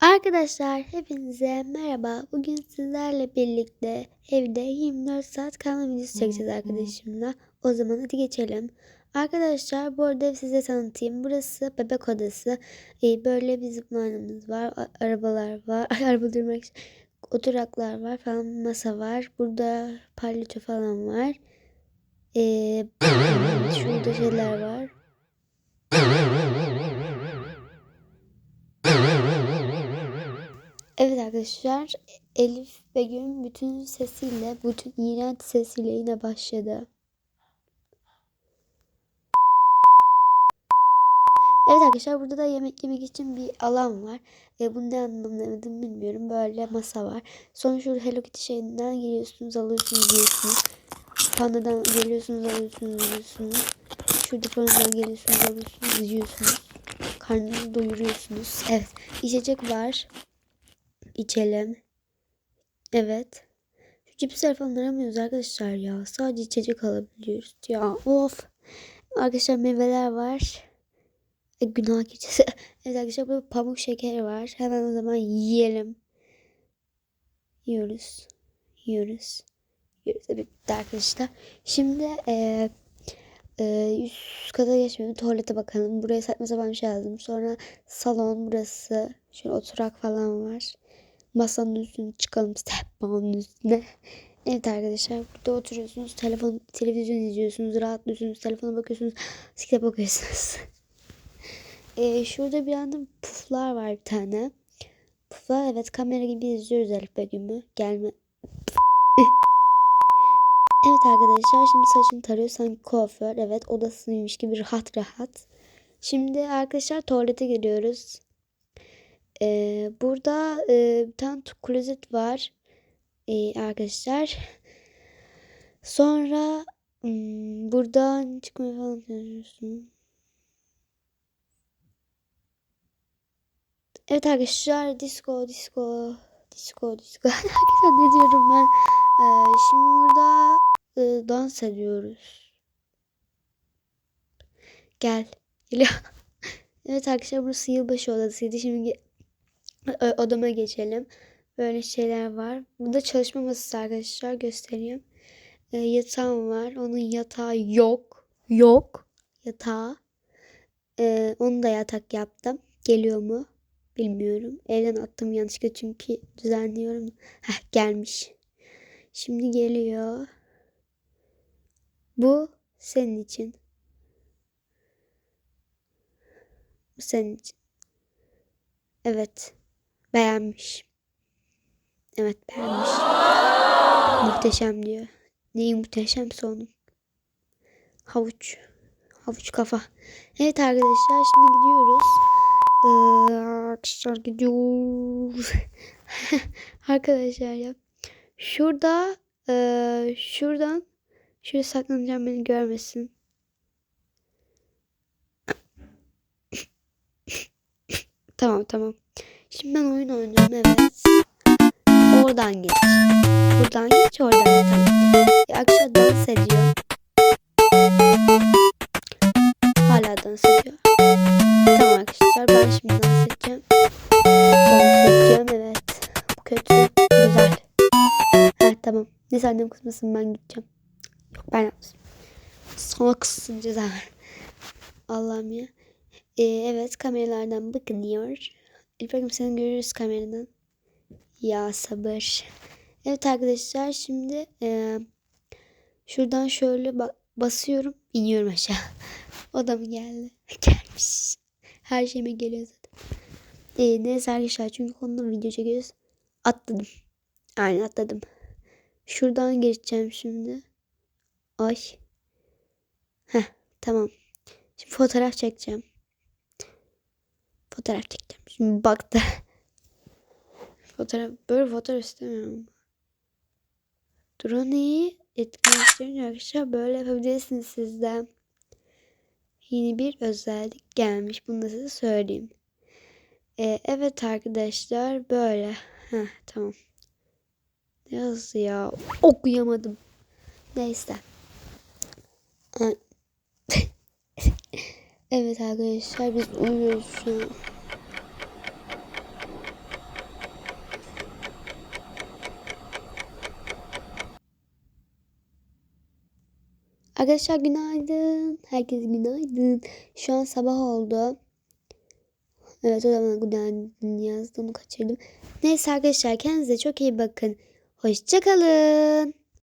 Arkadaşlar hepinize merhaba. Bugün sizlerle birlikte evde 24 saat kalma videosu çekeceğiz arkadaşımla. O zaman hadi geçelim. Arkadaşlar bu arada size tanıtayım. Burası bebek odası. Ee, böyle bir zıplanımız var. arabalar var. Araba durmak. Oturaklar var falan. Masa var. Burada palyaço falan var. Ee, şurada şeyler var. Arkadaşlar Elif Begüm bütün sesiyle, bütün iğrenç sesiyle yine başladı. Evet arkadaşlar burada da yemek yemek için bir alan var. E, bunu ne anlamladım bilmiyorum. Böyle masa var. Sonra şurada Hello Kitty şeyinden geliyorsunuz alıyorsunuz yiyorsunuz. Panda'dan geliyorsunuz alıyorsunuz yiyorsunuz. Şurada pandadan geliyorsunuz alıyorsunuz yiyorsunuz. Karnınızı doyuruyorsunuz. Evet içecek var. İçelim. Evet. Şu cipsler falan aramıyoruz arkadaşlar ya. Sadece içecek alabiliyoruz ya. Of. Arkadaşlar meyveler var. E, günah keçisi. evet arkadaşlar burada pamuk şekeri var. Hemen o zaman yiyelim. Yiyoruz. Yiyoruz. Yiyoruz. Evet arkadaşlar. Şimdi e, e, üst kata geçmeyelim. Tuvalete bakalım. Buraya saçma sapan bir şey yazdım. Sonra salon burası. Şöyle oturak falan var masanın üstüne çıkalım sehpanın üstüne. Evet arkadaşlar burada oturuyorsunuz telefon televizyon izliyorsunuz rahatlıyorsunuz telefona bakıyorsunuz kitap okuyorsunuz. ee, şurada bir anda puflar var bir tane. Puflar evet kamera gibi izliyoruz Elif Begüm'ü. Gelme. evet arkadaşlar şimdi saçını tarıyor sanki kuaför. Evet odasıymış gibi rahat rahat. Şimdi arkadaşlar tuvalete giriyoruz. Ee, burada e, bir tane klozet var ee, arkadaşlar. Sonra hmm, buradan çıkmaya falan çalışıyorsun. Evet arkadaşlar disco disco disco disco. Arkadaşlar ne diyorum ben? Ee, şimdi burada e, dans ediyoruz. Gel. Geliyor. Evet arkadaşlar burası yılbaşı odasıydı. Şimdi odama geçelim. Böyle şeyler var. Burada çalışma masası arkadaşlar göstereyim. Ee, yatağım var. Onun yatağı yok. Yok. Yatağı. Ee, onu da yatak yaptım. Geliyor mu? Bilmiyorum. Evden attım yanlışlıkla çünkü düzenliyorum. Heh gelmiş. Şimdi geliyor. Bu senin için. Bu senin için. Evet. Beğenmiş. Evet beğenmiş. Muhteşem diyor. Neyi muhteşemse onun. Havuç. Havuç kafa. Evet arkadaşlar şimdi gidiyoruz. Ee, arkadaşlar gidiyoruz. arkadaşlar ya. Şurada ee, şuradan şöyle saklanacağım beni görmesin. Tamam tamam. Şimdi ben oyun oynuyorum evet. Oradan geç. Buradan geç oradan geç. Akşam dans ediyor. Hala dans ediyor. Tamam arkadaşlar ben şimdi dans edeceğim. Dans edeceğim evet. Bu kötü. Güzel. Ha tamam. Neyse annem kızmasın ben gideceğim. Yok ben yapmışım. Sonra kızsın ceza. Allah'ım ya. Ee, evet kameralardan bakınıyor. İlpek'im seni görüyoruz kameradan. Ya sabır. Evet arkadaşlar şimdi e, şuradan şöyle ba- basıyorum iniyorum aşağı. O da mı geldi? Gelmiş. Her şeyime geliyor zaten. E, neyse arkadaşlar çünkü konuda video çekiyoruz. Atladım. Aynen atladım. Şuradan geçeceğim şimdi. Ay. Heh tamam. Şimdi fotoğraf çekeceğim. Fotoğraf çekeceğim. Şimdi baktı. fotoğraf böyle fotoğraf istemiyorum. Drone'yi etkileştirince arkadaşlar böyle yapabilirsiniz sizden. Yeni bir özellik gelmiş. Bunu da size söyleyeyim. Ee, evet arkadaşlar böyle. Heh, tamam. Ne yazdı ya? Okuyamadım. Neyse. Evet arkadaşlar biz uyuyoruz. Arkadaşlar günaydın. Herkes günaydın. Şu an sabah oldu. Evet o zaman günaydın yazdı onu kaçırdım. Neyse arkadaşlar kendinize çok iyi bakın. Hoşçakalın.